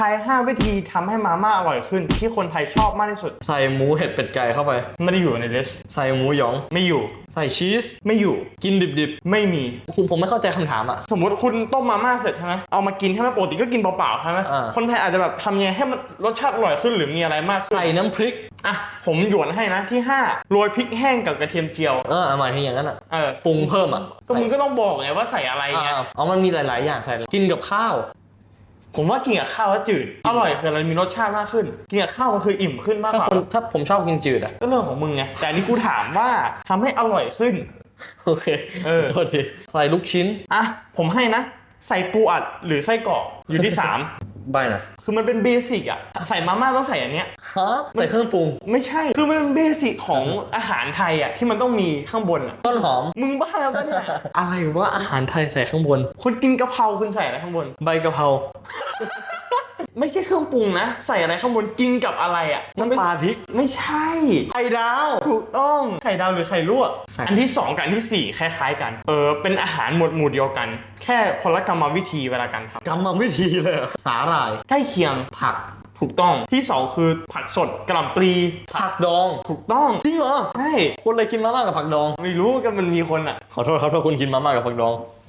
ทาย5วิธีทำให้มาม่าอร่อยขึ้น ที่คนไทยชอบมากที่สุด ใส่หมูเห็ดเป็ดไก่เข้าไป ไม่ได้อยู่ในลิสต์ใส่หมูหยอง ไม่อยู่ ใส่ชีส ไม่อยู่ กินดิบไม่มี ๆคุณผมไม่เข้าใจคำถามอะ สมมติคุณต้มมาม่าเสร็จใช่ไหมเอามากินใช่ไหมปกติก็กินเปล่าๆใช่ไหมอ่า คนไทยอาจจะแบบทำยังไงให้มันรสชาติอร่อยขึ้นหรือมีอะไรมากขึ้นใส่น้ำพริก อะผมหยวนให้นะที่5โรยพริกแห้งกับกระเทียมเจียวเออหมายถึงอย่างนั้นอะ เออปรุงเพิ่มอะก็มึงก็ต้องบอกไงว่าใส่อะไรใส่ไง อ่าเอามันมีหลาย ๆ อย่างใส่ กินกับข้าว ผมว่ากินกับข้าวแล้วจืด อร่อยคืออะไรมีรสชาติมากขึ้น กินกับข้าวมันคืออิ่มขึ้นมากถ้ากว่าคนถ้าผมชอบกินจืดอะ ก็เรื่องของมึงไง แต่อันนี้กูถามว่าทำให้อร่อยขึ้น โอเคเออ โทษทีใส่ลูกชิ้น อะ ผมให้นะ ใส่ปูอัดหรือไส้กรอกอยู่ที่ 3 ใบหน่อยคือมันเป็นเบสิกอะใส่มาม่าต้องใส่อันเนี้ย ฮะใส่เครื่องปรุง ไม่ใช่ คือมันเป็นเบสิกของอาหารไทยอะที่มันต้องมีข้างบนอะต้นหอม มึงบ้าแล้วปะเนี่ยอะไรวะอาหารไทยใส่ข้างบน คุณกินกะเพราคุณใส่อะไรข้างบน ใบกะเพรา ไม่ใช่เครื่องปรุงนะ ใส่อะไรข้างบนกินกับอะไรอะมันไม่น้ำปลาพริกไม่ใช่ไข่ดาวถูกต้องไข่ดาวหรือไข่ลวก ไข่ อันที่ 2 กับอันทีสี่4 คล้ายๆ กันเออเป็นอาหารหมวดหมู่เดียวกัน แค่คนละกรรมวิธีเวลาการทกรรมวิธีเลยเหรอสาหร่ายำใกล้เคียงผักถูกต้องที่ 2 คือผักสดกระหล่ำปลีผักดองถูกต้องจริงเหรอใช่คนเลยกินมาม่ากับผักดอง ไม่รู้ก็มันมีคนอะขอโทษครับถ้าคุณกินมาม่ากับผักดอง